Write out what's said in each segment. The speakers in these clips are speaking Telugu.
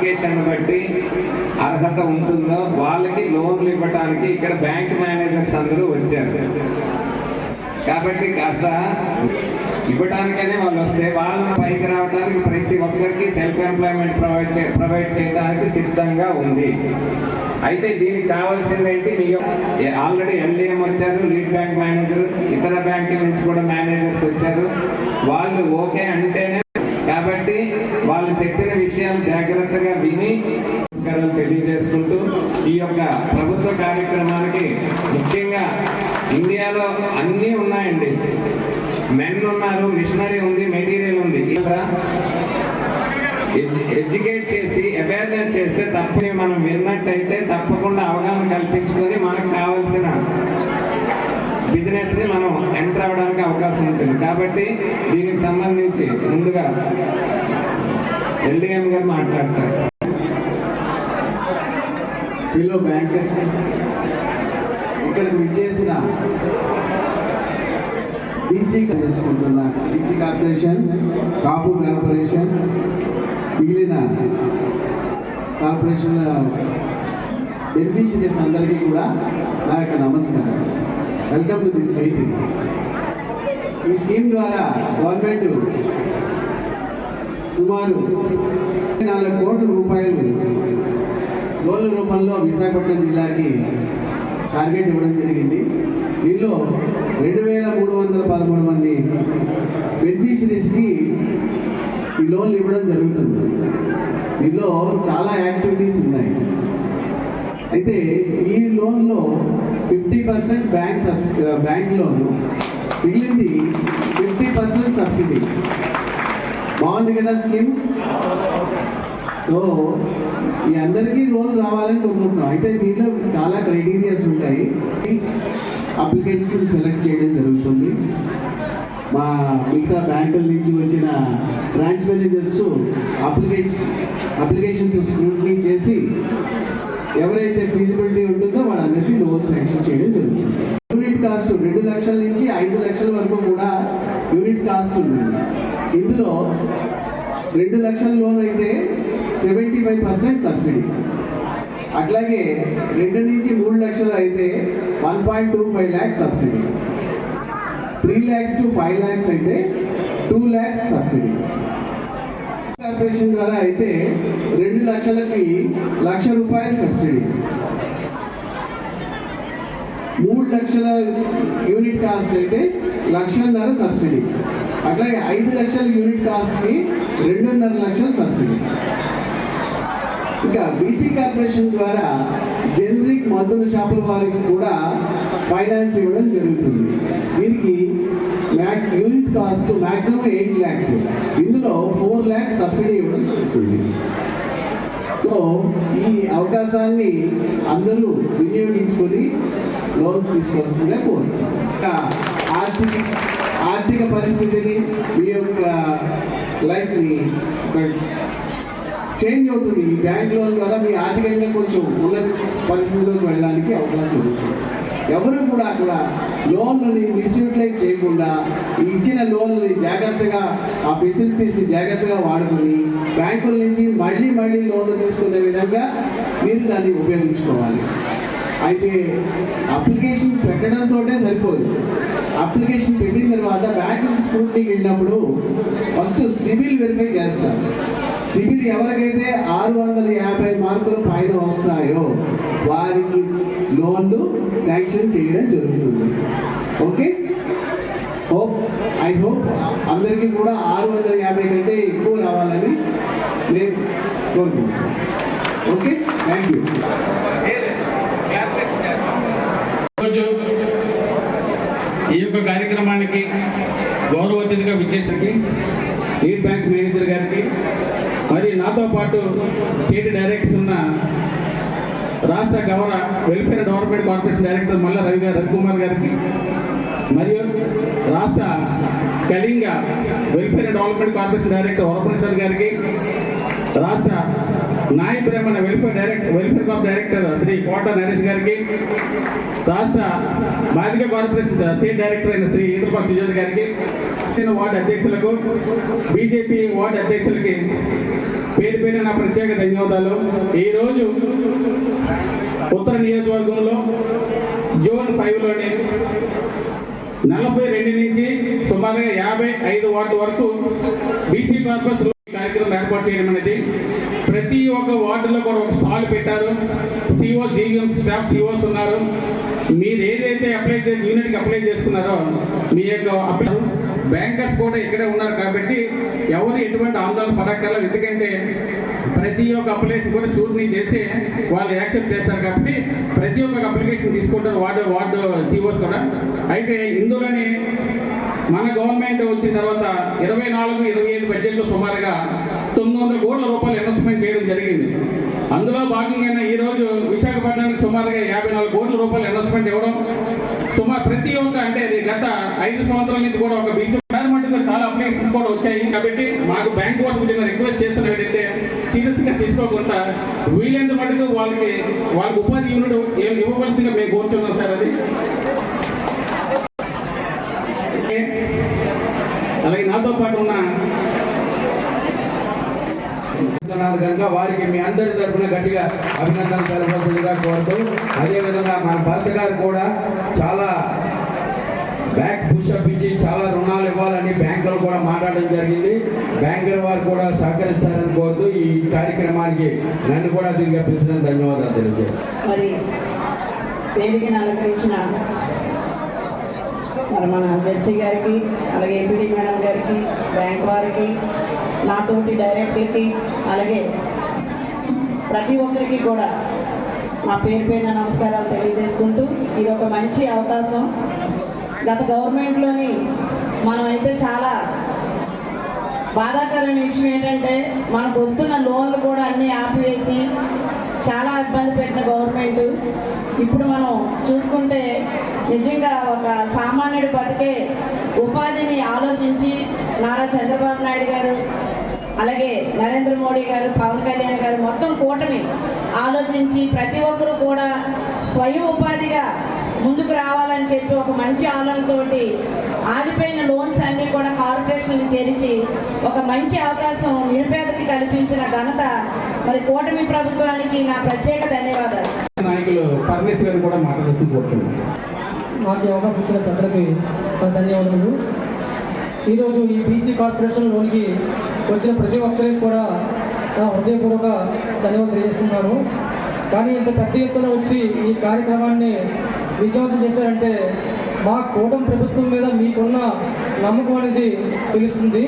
ఎవరికైతే క్వాలిఫికేషన్ బట్టి అర్హత ఉంటుందో వాళ్ళకి లోన్లు ఇవ్వడానికి ఇక్కడ బ్యాంక్ మేనేజర్స్ అందరూ వచ్చారు. కాబట్టి కాస్త ఇవ్వడానికనే వాళ్ళు వస్తే వాళ్ళు పైకి రావడానికి ప్రతి ఒక్కరికి సెల్ఫ్ ఎంప్లాయ్మెంట్ ప్రొవైడ్ చే ప్రొవైడ్ చేయడానికి సిద్ధంగా ఉంది. అయితే దీనికి కావాల్సిందేంటి? మీ ఆల్రెడీ ఎల్డిఎం వచ్చారు లీడ్ బ్యాంక్ మేనేజర్ ఇతర బ్యాంకుల నుంచి కూడా మేనేజర్స్ వచ్చారు. వాళ్ళు ఓకే అంటేనే కాబట్టి వాళ్ళు చెప్పిన విషయాలు జాగ్రత్తగా విని నమస్కారాలు తెలియజేసుకుంటూ ఈ యొక్క ప్రభుత్వ కార్యక్రమానికి ముఖ్యంగా ఇండియాలో అన్నీ ఉన్నాయండి. మెన్ ఉన్నారు మిషనరీ ఉంది మెటీరియల్ ఉంది. ఇక్కడ ఎడ్యుకేట్ చేసి అవేర్నెస్ చేస్తే తప్పని మనం విన్నట్టయితే తప్పకుండా అవగాహన కల్పించుకొని మనకు కావాల్సిన బిజినెస్ని మనం ఎంటర్ అవ్వడానికి అవకాశం ఉంటుంది. కాబట్టి దీనికి సంబంధించి ముందుగా ఎల్డిఎం గారు మాట్లాడతారు. పిల్లో బ్యాంకర్స్ ఇక్కడికి విచ్చేసిన బీసీ చేసుకుంటున్న బీసీ కార్పొరేషన్ కాపు కార్పొరేషన్ మిగిలిన కార్పొరేషన్ బెనిఫిషరీస్ అందరికీ కూడా నా యొక్క నమస్కారం. వెల్కమ్ టు దిస్ మీటింగ్ ఈ స్కీమ్ ద్వారా గవర్నమెంట్ సుమారు నాలుగు కోట్ల రూపాయలు లోన్ల రూపంలో విశాఖపట్నం జిల్లాకి టార్గెట్ ఇవ్వడం జరిగింది. దీనిలో రెండు వేల మూడు వందల పదమూడు మంది బెనిఫిషరీస్కి ఈ లోన్లు ఇవ్వడం జరుగుతుంది. దీనిలో చాలా యాక్టివిటీస్ ఉన్నాయి. అయితే ఈ లోన్లో ఫిఫ్టీ పర్సెంట్ బ్యాంక్ సబ్స్ బ్యాంక్ లోన్ మిగిలింది ఫిఫ్టీ పర్సెంట్ సబ్సిడీ. బాగుంది కదా స్కీమ్? సో ఈ అందరికీ లోన్ రావాలని కోరుకుంటున్నాం. అయితే దీంట్లో చాలా క్రైటీరియాస్ ఉంటాయి. అప్లికెంట్స్ని సెలెక్ట్ చేయడం జరుగుతుంది. మా మిగతా బ్యాంకుల నుంచి వచ్చిన బ్రాంచ్ మేనేజర్స్ అప్లికేట్స్ అప్లికేషన్స్ స్క్రూటినీ చేసి ఎవరైతే ఫీజిబిలిటీ ఉంటుందో వాళ్ళందరికీ లోన్ శాంక్షన్ చేయడం జరుగుతుంది. యూనిట్ కాస్ట్ రెండు లక్షల నుంచి ఐదు లక్షల వరకు కూడా యూనిట్ కాస్ట్ ఉంది ఇందులో రెండు లక్షల లోన్ అయితే సెవెంటీ ఫైవ్ పర్సెంట్ సబ్సిడీ అట్లాగే రెండు నుంచి మూడు లక్షలు అయితే one point two five lakhs subsidy three lakhs to five lakhs అయితే టూ ల్యాక్స్ సబ్సిడీ కార్పొరేషన్ ద్వారా అయితే రెండు లక్షలకి లక్ష రూపాయల సబ్సిడీ. మూడు లక్షల యూనిట్ కాస్ట్ అయితే లక్షన్నర సబ్సిడీ. అట్లాగే ఐదు లక్షల యూనిట్ కాస్ట్కి రెండున్నర లక్షల సబ్సిడీ. ఇంకా బీసీ కార్పొరేషన్ ద్వారా జనరిక్ మందుల షాపుల వారికి కూడా ఫైనాన్స్ ఇవ్వడం జరుగుతుంది. దీనికి Mac unit cost maximum eight lakhs. ఇందులో ఫోర్ ల్యాక్స్ సబ్సిడీ ఇవ్వడం జరుగుతుంది. సో ఈ అవకాశాన్ని అందరూ వినియోగించుకొని లోన్ తీసుకొస్తుందిగా కోరుతున్నాం. ఆర్థిక ఆర్థిక పరిస్థితిని మీ యొక్క లైఫ్ని చేంజ్ అవుతుంది. ఈ బ్యాంక్ లోన్ ద్వారా మీ ఆర్థికంగా కొంచెం ఉన్నత పరిస్థితిలోకి వెళ్ళడానికి అవకాశం ఉంటుంది. ఎవరు కూడా అక్కడ లోన్లని మిస్యూటిలైజ్ చేయకుండా ఇచ్చిన లోన్లని జాగ్రత్తగా ఆ ఫెసిలిటీస్ని జాగ్రత్తగా వాడుకొని బ్యాంకుల నుంచి మళ్ళీ మళ్ళీ లోన్లు తీసుకునే విధంగా మీరు దాన్ని ఉపయోగించుకోవాలి. అయితే అప్లికేషన్ పెట్టడంతో సరిపోదు. అప్లికేషన్ పెట్టిన తర్వాత బ్యాంకు స్కూటీకి వెళ్ళినప్పుడు ఫస్ట్ సిబిల్ వెరిఫై చేస్తారు. సిబిల్ ఎవరికైతే ఆరు వందల యాభై మార్కులు పైన వస్తాయో వారికి లోన్లు శాంక్షన్ చేయడం జరుగుతుంది. ఓకే హోప్ ఐ హోప్ అందరికీ కూడా ఆరు వందల యాభై కంటే ఎక్కువ రావాలని నేను కోరుకుంటున్నాను. ఓకే థ్యాంక్ యూ ఈ యొక్క కార్యక్రమానికి గౌరవ అతిథిగా విచ్చేసరికి లీడ్ బ్యాంక్ మేనేజర్ గారికి మరి నాతో పాటు స్టేట్ డైరెక్టర్స్ ఉన్న రాష్ట్ర గవర్న welfare development corporation director Malla Ravi గారు రవికుమార్ గారికి మరియు రాష్ట్ర Kalinga welfare development corporation director Varaprasad గారికి రాష్ట్ర నాయ బ్రాహ్మణ welfare direct welfare corp director Shri Kota Naresh గారికి రాష్ట్ర బాధిక కార్పొరేషన్ స్టేట్ డైరెక్టర్ అయిన శ్రీ ఈదురుపా సుజాత గారికి వార్డు అధ్యక్షులకు బీజేపీ వార్డు అధ్యక్షులకి పేరు నా ప్రత్యేక ధన్యవాదాలు. ఈరోజు ఉత్తర నియోజకవర్గంలో జోన్ ఫైవ్లోని నలభై రెండు నుంచి సుమారుగా యాభై ఐదు వార్డు వరకు బీసీ పర్పస్ కార్యక్రమం ఏర్పాటు చేయడం అనేది ప్రతి ఒక్క వార్డులో కూడా ఒక స్టాల్ పెట్టారు. సిఓ జీవీఎం స్టాఫ్ సిఓస్ ఉన్నారు. మీరు ఏదైతే అప్లై చేసి యూనిట్కి అప్లై చేసుకున్నారో మీ యొక్క అప్లై బ్యాంకర్స్ కూడా ఇక్కడే ఉన్నారు కాబట్టి ఎవరు ఎటువంటి ఆందోళన పడక్కర్లేదు. ఎందుకంటే ప్రతి ఒక్క అప్లికేషన్ కూడా షూట్ని చేసి వాళ్ళు యాక్సెప్ట్ చేస్తారు కాబట్టి ప్రతి ఒక్క అప్లికేషన్ తీసుకుంటారు. వార్డు వార్డు సిఓస్ కూడా. అయితే ఇందులోని మన గవర్నమెంట్ వచ్చిన తర్వాత ఇరవై నాలుగు ఇరవై ఐదు బడ్జెట్లో సుమారుగా తొమ్మిది వందల కోట్ల రూపాయలు ఇన్వెస్ట్మెంట్ చేయడం జరిగింది. అందులో భాగంగా ఈరోజు విశాఖపట్నానికి సుమారుగా యాభై నాలుగు కోట్ల రూపాయలు ఇన్వెస్ట్మెంట్ ఇవ్వడం సుమారు ప్రతి ఒక్క అంటే గత ఐదు సంవత్సరాల నుంచి కూడా ఒక బీసీ మటుకు చాలా అప్లికేషన్స్ కూడా వచ్చాయి. కాబట్టి మాకు బ్యాంక్ కోసం రిక్వెస్ట్ చేస్తున్న ఏంటంటే సీరియస్గా తీసుకోకుండా వీలైనంత మటుకు వాళ్ళకి వాళ్ళకి ఉపాధి యూనిట్ ఇవ్వవలసిందిగా మేము కోరుతున్నాం సార్ అది. అలాగే నాతో పాటు ఉన్న కనుక వారికి మీ అందరి తరఫున గట్టిగా అభినందనలు తెలపవలసిందిగా కోరుతూ అదేవిధంగా మన భర్త గారు కూడా చాలా బ్యాంక్ ఇచ్చి చాలా రుణాలు ఇవ్వాలని బ్యాంకులు కూడా మాట్లాడడం జరిగింది. బ్యాంకుల వారు కూడా సహకరిస్తారని కోరుతూ ఈ కార్యక్రమానికి నన్ను కూడా దీనిగా పిలిచిన ధన్యవాదాలు తెలియజేస్తాను. మరి వేదికను అలంకరించిన మరి మన జెస్సీ గారికి అలాగే ఏపీడీ మేడం గారికి బ్యాంక్ వారికి నాతోటి డైరెక్టర్కి అలాగే ప్రతి ఒక్కరికి కూడా మా పేరు పైన నమస్కారాలు తెలియజేసుకుంటూ ఇది ఒక మంచి అవకాశం. గత గవర్నమెంట్లోని మనం అయితే చాలా బాధాకరమైన విషయం ఏంటంటే మనకు వస్తున్న లోన్లు కూడా అన్నీ ఆపివేసి చాలా ఇబ్బంది పెట్టిన గవర్నమెంట్. ఇప్పుడు మనం చూసుకుంటే నిజంగా ఒక సామాన్యుడి బతికే ఉపాధిని ఆలోచించి నారా చంద్రబాబు నాయుడు గారు అలాగే నరేంద్ర మోడీ గారు పవన్ కళ్యాణ్ గారు మొత్తం కూటమి ఆలోచించి ప్రతి ఒక్కరూ కూడా స్వయం ఉపాధిగా ముందుకు రావాలని చెప్పి ఒక మంచి ఆలోచనతోటి ఆగిపోయిన లోన్స్ అన్ని కూడా కార్పొరేషన్లు తెరిచి ఒక మంచి అవకాశం నిరుపేదకి కల్పించిన ఘనత మరి కూటమి ప్రభుత్వానికి నా ప్రత్యేక ధన్యవాదాలు. నాయకులు పరమేశ్వర్ గారు కూడా మాట్లాడుతూ మాకు అవకాశం ఇచ్చిన పెద్దలకి నా ధన్యవాదములు. ఈరోజు ఈ బీసీ కార్పొరేషన్ లోనికి వచ్చిన ప్రతి ఒక్కరికి కూడా నా హృదయపూర్వక ధన్యవాదాలు తెలియజేస్తున్నాను. కానీ ఇంత పెద్ద ఎత్తున వచ్చి ఈ కార్యక్రమాన్ని విజ్ఞప్తి చేశారంటే మా కూటమి ప్రభుత్వం మీద మీకున్న నమ్మకం అనేది తెలుస్తుంది.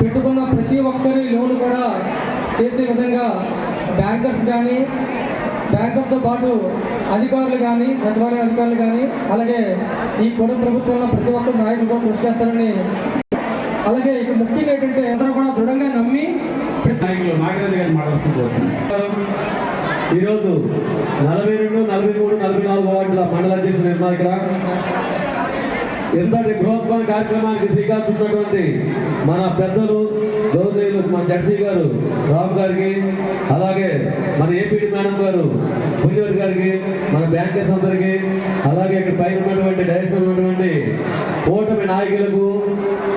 పెట్టుకున్న ప్రతి ఒక్కరి లోన్ కూడా చేసే విధంగా బ్యాంకర్స్ కానీ బ్యాంకర్స్తో పాటు అధికారులు కానీ సచివాలయ అధికారులు కానీ అలాగే ఈ కూడ ప్రభుత్వంలో ప్రతి ఒక్కరు నాయకులు కూడా కృషి చేస్తారని అలాగే ఇక ముఖ్యంగా ఏంటంటే అందరూ కూడా దృఢంగా నమ్మి నాయకులు నాగరాజు గారు మాట్లాడుతూ ఈరోజు నలభై రెండు నలభై మూడు నలభై నాలుగు వార్డుల మండల అధ్యక్షులు ఉన్నారు ఇక్కడ ఎంతటి బృహత్మైన కార్యక్రమానికి శ్రీకారం చుట్టినటువంటి మన పెద్దలు గౌరవనీయులు మన జడ్సీ గారు రావు గారికి అలాగే మన ఏపీడి మేడం గారు పుణ్యవతి గారికి మన బ్యాంకర్స్ అందరికీ అలాగే ఇక్కడ పైన ఉన్నటువంటి డైరెక్షన్ ఉన్నటువంటి ఓటమి నాయకులకు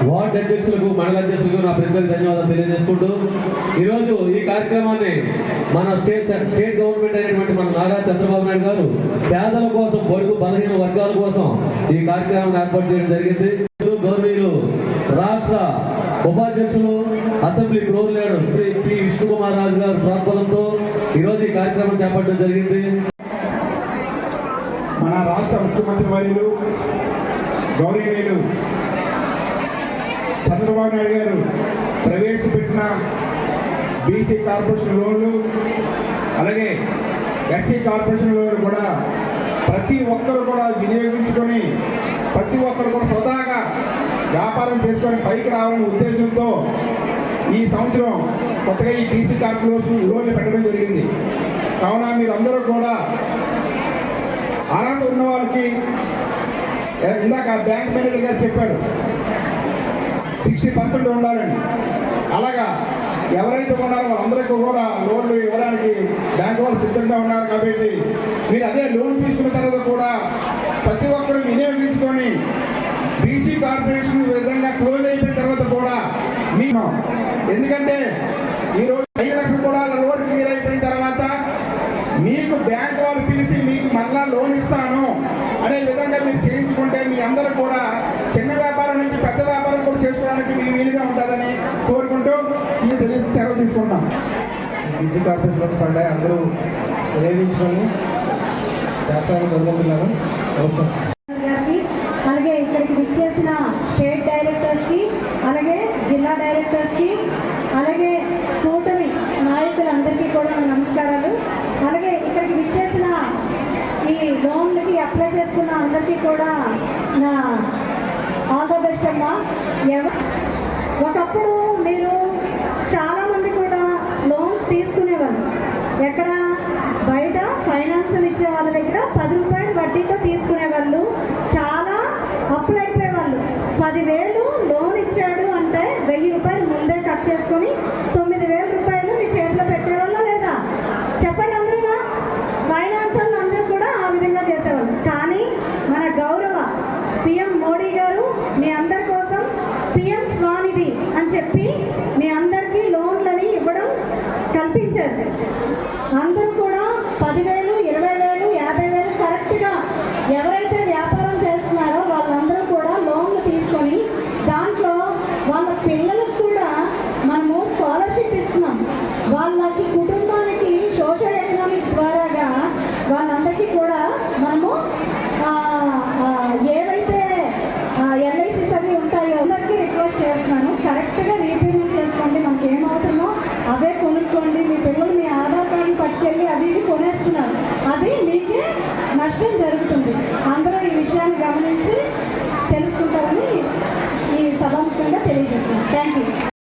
వార్డు అధ్యక్షులకు మండల అధ్యక్షులకు నా ప్రత్యేక ధన్యవాదాలు తెలియజేసుకుంటూ ఈరోజు ఈ కార్యక్రమాన్ని మన స్టేట్ స్టేట్ గవర్నమెంట్ అయినటువంటి మన నారా చంద్రబాబు నాయుడు గారు పేదల కోసం పొరుగు బలహీన వర్గాల కోసం ఈ కార్యక్రమాన్ని ఏర్పాటు చేయడం జరిగింది. గౌరవీయులు రాష్ట్ర ఉపాధ్యక్షులు అసెంబ్లీ ఫ్లోర్ లేడు శ్రీ పి విష్ణుకుమార్ రాజు గారు ప్రార్థనతో ఈరోజు ఈ కార్యక్రమం చేపట్టడం జరిగింది. మన రాష్ట్ర ముఖ్యమంత్రి వర్యులు గౌరవనీయులు చంద్రబాబు నాయుడు గారు ప్రవేశపెట్టిన బీసీ కార్పొరేషన్ లోన్లు అలాగే ఎస్సీ కార్పొరేషన్ లోన్లు కూడా ప్రతి ఒక్కరు కూడా వినియోగించుకొని ప్రతి ఒక్కరు కూడా స్వతహాగా వ్యాపారం చేసుకొని పైకి రావాలనే ఉద్దేశంతో ఈ సంవత్సరం కొత్తగా ఈ బీసీ కార్పొరేషన్ లోన్లు పెట్టడం జరిగింది. కావున మీరందరూ కూడా అర్హత ఉన్న వాళ్ళకి ఇందాక బ్యాంక్ మేనేజర్ గారు చెప్పారు సిక్స్టీ పర్సెంట్ ఉండాలని. అలాగా ఎవరైతే ఉన్నారో వాళ్ళందరికీ కూడా లోన్లు ఇవ్వడానికి బ్యాంక్ వాళ్ళు సిద్ధంగా ఉన్నారు కాబట్టి మీరు అదే లోన్ తీసుకున్న తర్వాత కూడా ప్రతి ఒక్కరు వినియోగించుకొని బీసీ కార్పొరేషన్ విధంగా క్లోజ్ అయిపోయిన తర్వాత కూడా మేము ఎందుకంటే ఈరోజు ఐదు లక్షలు కూడా లోన్ క్లియర్ అయిపోయిన తర్వాత మీకు బ్యాంక్ వాళ్ళు పిలిచి మీకు మళ్ళా లోన్ ఇస్తాను. అనే విధంగా మీరు చేయించుకుంటే మీ అందరూ కూడా చిన్న వ్యాపారం నుంచి పెద్ద వ్యాపారం కూడా చేసుకోవడానికి మీ వీలుగా ఉంటుందని కోరుకుంటూ మీరు తెలిసి సేవ తీసుకుంటాం బీసీ కార్పొరేషన్ పడ్డాయి. అందరూ వినియోగించుకొని శాస్త్రాన్ని పొందుతున్నారు అవసరం కదా? ఒకప్పుడు మీరు చాలా మంది కూడా లోన్స్ తీసుకునేవాళ్ళు ఎక్కడ? బయట ఫైనాన్స్ ఇచ్చే వాళ్ళ దగ్గర పది రూపాయలు వడ్డీతో తీసుకునేవాళ్ళు. చాలా అప్పులు అయిపోయేవాళ్ళు. పదివేలు లోన్ ఇచ్చాడు అంటే వెయ్యి రూపాయలు ముందే కట్ చేసుకొని వాళ్ళందరికీ కూడా మనము ఏవైతే ఎల్ఐసీస్ అవి ఉంటాయో అందరికీ రిక్వెస్ట్ చేస్తున్నాను. కరెక్ట్గా రీపేమెంట్ చేసుకోండి. మనకి ఏమవుతుందో అవే కొనుక్కోండి. మీ పిల్లలు మీ ఆధార్ కార్డు పట్టుకెళ్ళి అవి ఇవి కొనేస్తున్నారు. అది మీకే నష్టం జరుగుతుంది. అందరూ ఈ విషయాన్ని గమనించి తెలుసుకుంటారని ఈ సభాముఖంగా తెలియజేస్తున్నాను. థ్యాంక్ యూ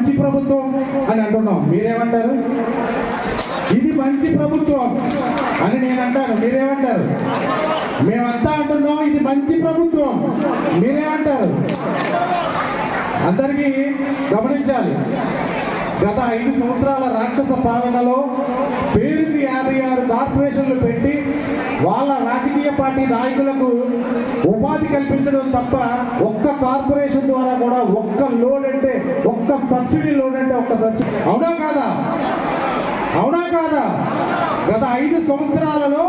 మంచి ప్రభుత్వం అని అంటున్నాం. మీరేమంటారు? ఇది మంచి ప్రభుత్వం అని నేను అంటాను మీరేమంటారు? మేమంతా అంటున్నాం ఇది మంచి ప్రభుత్వం. మీరేమంటారు? అందరికీ గమనించాలి. గత ఐదు సంవత్సరాల రాక్షస పాలనలో పేరుకి యాభై ఆరు కార్పొరేషన్లు పెట్టి వాళ్ళ రాజకీయ పార్టీ నాయకులకు ఉపాధి కల్పించడం తప్ప ఒక్క కార్పొరేషన్ ద్వారా కూడా ఒక్క లోన్ అంటే ఒక్క సబ్సిడీ లోన్ అంటే ఒక్క సబ్సిడీ. అవునా కాదా? అవునా కాదా? గత ఐదు సంవత్సరాలలో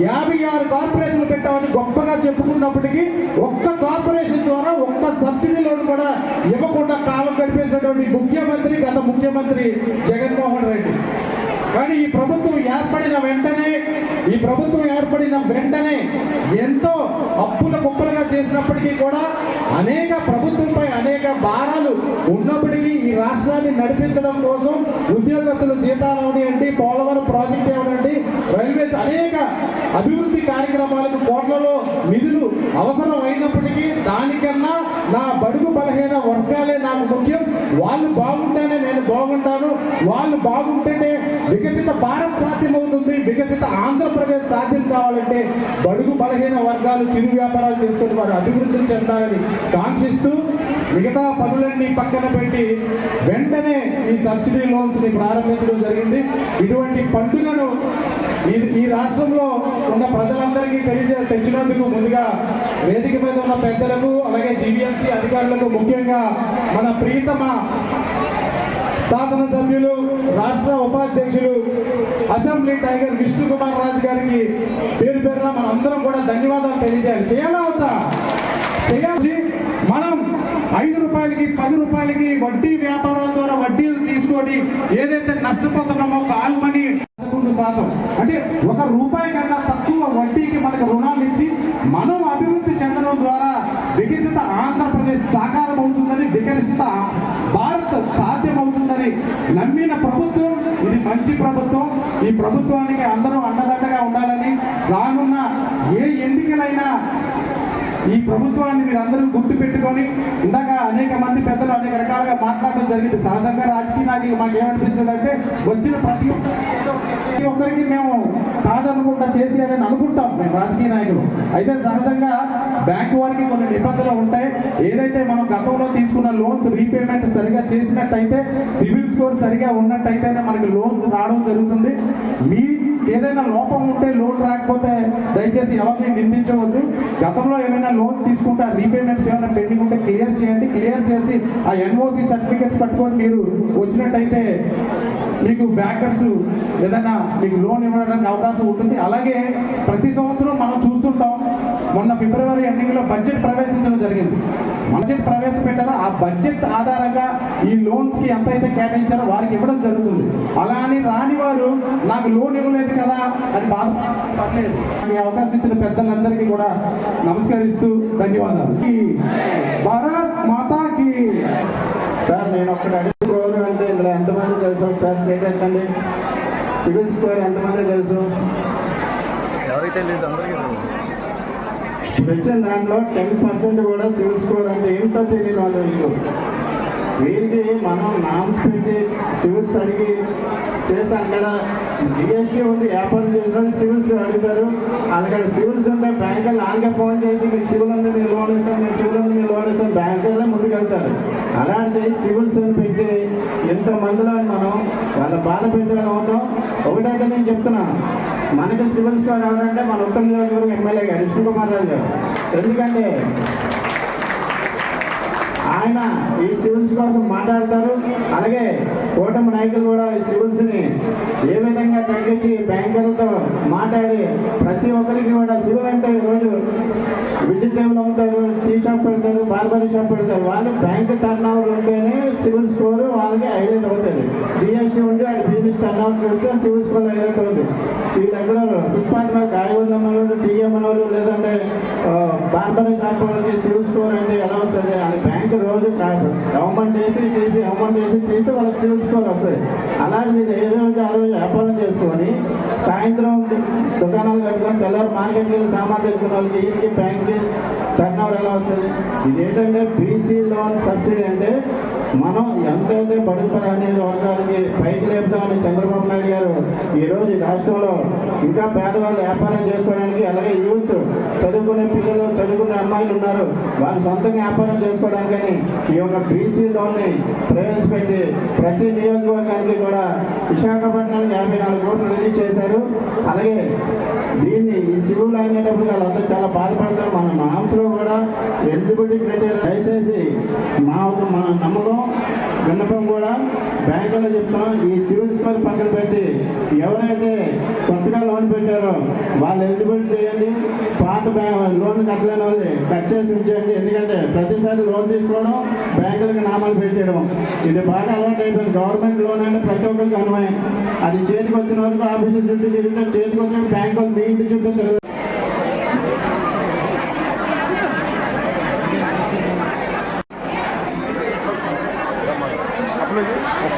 యాభై ఆరు కార్పొరేషన్లు పెట్టామని గొప్పగా చెప్పుకున్నప్పటికీ ఒక్క కార్పొరేషన్ ద్వారా ఒక్క సబ్సిడీ లోన్ కూడా ఇవ్వకుండా కాలం గడిపేసినటువంటి ముఖ్యమంత్రి గత ముఖ్యమంత్రి జగన్ కానీ ఈ ప్రభుత్వం ఏర్పడిన వెంటనే ఈ ప్రభుత్వం ఏర్పడిన వెంటనే ఎంతో అప్పుల కుప్పలుగా చేసినప్పటికీ కూడా అనేక ప్రభుత్వంపై అనేక భారాలు ఉన్నప్పటికీ ఈ రాష్ట్రాన్ని నడిపించడం కోసం ఉద్యోగస్తులు జీతాలు అవనియండి పోలవరం ప్రాజెక్ట్ అవనండి రైల్వే అనేక అభివృద్ధి కార్యక్రమాలకు కోట్లలో నిధులు అవసరం అయినప్పటికీ దానికన్నా నా బడుగు బలహీన వర్గాలే నాకు ముఖ్యం. వాళ్ళు బాగుంటేనే నేను బాగుంటాను. వాళ్ళు బాగుంటేనే వికసిత భారత్ సాధ్యమవుతుంది. వికసిత ఆంధ్రప్రదేశ్ సాధ్యం కావాలంటే బడుగు బలహీన వర్గాలు చిరు వ్యాపారాలు చేసుకుని వారు అభివృద్ధి చెందాలని కాంక్షిస్తూ మిగతా పనులన్నీ పక్కన పెట్టి వెంటనే ఈ సబ్సిడీ లోన్స్ని ప్రారంభించడం జరిగింది. ఇటువంటి పండుగను ఈ ఈ రాష్ట్రంలో ఉన్న ప్రజలందరికీ తెలియజే తెచ్చినందుకు ముందుగా వేదిక మీద ఉన్న పెద్దలకు అలాగే జీవీఎంసీ అధికారులకు ముఖ్యంగా మన ప్రీతమ శాసనసభ్యులు రాష్ట్ర ఉపాధ్యక్షులు అసెంబ్లీ టైగర్ విష్ణు కుమార్ రాజు గారికి పేరు పేరున మన అందరం కూడా ధన్యవాదాలు తెలియజేయాలి. చేయాలా అవుతా చేయాల్సి ఐదు రూపాయలకి పది రూపాయలకి వడ్డీ వ్యాపారాల ద్వారా వడ్డీలు తీసుకొని ఏదైతే నష్టపోతున్నామో కాల్ మనీ పదకొండు శాతం. అంటే ఒక రూపాయి కన్నా తక్కువ వడ్డీకి మనకు రుణాలు ఇచ్చి మనం అభివృద్ధి చెందడం ద్వారా వికసిత ఆంధ్రప్రదేశ్ సాకారం అవుతుందని వికసిత భారత్ సాధ్యమవుతుందని నమ్మిన ప్రభుత్వం ఇది మంచి ప్రభుత్వం. ఈ ప్రభుత్వానికి అందరూ అండదండగా ఉండాలని రానున్న ఏ ఎన్నికలైనా ఈ ప్రభుత్వాన్ని మీరందరూ గుర్తు పెట్టుకొని ఇందాక అనేక మంది పెద్దలు అనేక రకాలుగా మాట్లాడడం జరిగింది. సహజంగా రాజకీయ నాయకులు మాకు ఏమనిపిస్తుంది అంటే వచ్చిన ప్రతి ప్రతి ఒక్కరికి మేము కాదనుకుంటా చేసి అని అనుకుంటాం మేము రాజకీయ నాయకులు. అయితే సహజంగా బ్యాంకు వారికి కొన్ని నిబంధనలు ఉంటాయి. ఏదైతే మనం గతంలో తీసుకున్న లోన్స్ రీపేమెంట్ సరిగా చేసినట్టయితే సివిల్ స్కోర్ సరిగా ఉన్నట్టయితేనే మనకి లోన్ రావడం జరుగుతుంది. మీ ఏదైనా లోపం ఉంటే లోన్ రాకపోతే దయచేసి ఎవరిని నిందించవద్దు. గతంలో ఏమైనా లోన్ తీసుకుంటే ఆ రీపేమెంట్స్ ఏమైనా పెండింగ్ ఉంటే క్లియర్ చేయండి. క్లియర్ చేసి ఆ ఎన్ఓసి సర్టిఫికేట్స్ పట్టుకొని మీరు వచ్చినట్టయితే మీకు బ్యాంకర్స్ ఏదైనా మీకు లోన్ ఇవ్వడానికి అవకాశం ఉంటుంది. అలాగే ప్రతి సంవత్సరం మనం చూస్తుంటాం మొన్న ఫిబ్రవరి ఎండింగ్లో బడ్జెట్ ప్రవేశించడం జరిగింది. బడ్జెట్ ప్రవేశపెట్టారో? ఆ బడ్జెట్ ఆధారంగా ఈ లోన్స్కి ఎంత అయితే కేటాయించారో వారికి ఇవ్వడం జరుగుతుంది. అలా అని రాని వారు నాకు లోన్ ఇవ్వలేదు కదా అని బాధపడాల్సిన పర్లేదు ఈ అవకాశం ఇచ్చిన పెద్దలందరికీ కూడా నమస్కరిస్తూ ధన్యవాదాలు. భారత్ మాతాకి. సార్ నేను ఒక్కటి అడుగుకోరు అంటే ఇందులో ఎంతమంది తెలుసు? ఒకసారి చేయగలండి సివిల్ స్కోర్ ఎంతమంది తెలుసు? వచ్చిన దాంట్లో టెన్ పర్సెంట్ కూడా సివిల్ స్కోర్ అంటే ఏంటో తెలియని వీళ్ళు వీరికి మనం నామ్స్ పెట్టి సివిల్స్ అడిగి చేసాం కదా. జిఎస్టీ ఉండి వ్యాపారం చేసిన సివిల్స్ అడుగుతారు. అక్కడ సివిల్స్ ఉంటే బ్యాంకులు వాళ్ళకే ఫోన్ చేసి మీకు సివిల్ ఉంది మీరు లోన్ ఇస్తాం మీకు సివిల్ ఉంది మీరు లోన్ ఇస్తాం బ్యాంకుల్లో ముందుకు వెళ్తారు అలాంటి సివిల్స్ అని పెట్టి ఎంతమందిలో మనం వాళ్ళ బాధ పెట్టడం అవుతాం ఒకటైతే నేను చెప్తున్నా. మనకి సివిల్ స్కోర్ ఎవరంటే మన ఉత్తర నియోజకవర్గం ఎమ్మెల్యే గారు విష్ణు కుమార్ రాజు గారు. ఎందుకంటే ఆయన ఈ సివిల్స్ కోసం మాట్లాడతారు. అలాగే కూటమి నాయకులు కూడా ఈ సివిల్స్ని ఏ విధంగా తగ్గించి బ్యాంకర్లతో మాట్లాడి ప్రతి ఒక్కరికి కూడా సివిల్ అంటే ఈరోజు వెజిటేబుల్ అమ్ముతారు టీ షాప్ పెడతారు బార్బర్ షాప్ పెడతారు. వాళ్ళు బ్యాంక్ టర్న్ ఓవర్ ఉంటేనే సివిల్ స్కోర్ వాళ్ళకి హైలైట్ అవుతుంది. జిఎస్టీ ఉంటే ఆయన బిజినెస్ టర్న్ ఓవర్ చూస్తే సివిల్ స్కోర్ హైలైట్ అవుతుంది. వీళ్ళు ఎక్కడో ఫుట్పాత్ మీద కాయగూరలు అమ్మేవాళ్ళు టీఎం అమ్మేవాళ్ళు లేదంటే బార్బర్ షాప్ వాళ్ళకి సివిల్ స్కోర్ అంటే ఎలా వస్తుంది? అది బ్యాంకు రోజు గవర్నమెంట్ చేసి తీసి గవర్నమెంట్ చేసి తీస్తే వాళ్ళకి సివిల్ స్కోర్ వస్తుంది. అలాగే మీరు ఏ రోజు ఆ రోజు వ్యాపారం చేసుకొని సాయంత్రం దుకాణాలు కట్టుకొని తెల్లారు మార్కెట్కి సామాన్ తెచ్చుకున్న వాళ్ళకి వీటికి బ్యాంక్కి టర్న్ ఓవర్ ఎలా వస్తుంది ఇదేంటంటే బీసీ లోన్ సబ్సిడీ అంటే మనం ఎంతైతే బడుగు పరాని వర్గాలకి పైకి లేపుతామని చంద్రబాబు నాయుడు గారు ఈరోజు రాష్ట్రంలో ఇంకా పేదవాళ్ళు వ్యాపారం చేసుకోవడానికి అలాగే యూత్ చదువుకునే పిల్లలు చదువుకునే అమ్మాయిలు ఉన్నారు. వాళ్ళు సొంతంగా వ్యాపారం చేసుకోవడానికని ఈ యొక్క బీసీ లోన్ని ప్రవేశపెట్టి ప్రతి నియోజకవర్గానికి కూడా విశాఖపట్నానికి యాభై నాలుగు కోట్లు రిలీజ్ చేశారు. అలాగే దీన్ని ఈ సివిల్ అయినప్పుడు వాళ్ళంతా చాలా బాధపడతారు. మన మాంసలో కూడా ఎలిజిబిలిటీ క్రైటీరియా దయచేసి మా ఒక మన నమ్మకం విన్నపం కూడా బ్యాంకులో చెప్తాం ఈ సివిల్ స్కోర్ పక్కన పెట్టి ఎవరైతే కొత్తగా లోన్ పెట్టారో వాళ్ళు ఎలిజిబిలిటీ చేయండి. పాత లోన్ కట్టలేని వాళ్ళు కట్ చేసి ఉంచేయండి. ఎందుకంటే ప్రతిసారి లోన్ తీసుకోవడం బ్యాంకులకు నామాలు పెట్టేయడం ఇది బాగా అలవాటు అయిపోయింది. గవర్నమెంట్ లోన్ అంటే ప్రతి ఒక్కరికి అనుభవం అది చేతికి వచ్చిన వరకు ఆఫీసుల చుట్టూ తిరిగితే చేతికి వచ్చిన బ్యాంకు మీ ఇంటి చుట్టూ తిరగదు থাকবে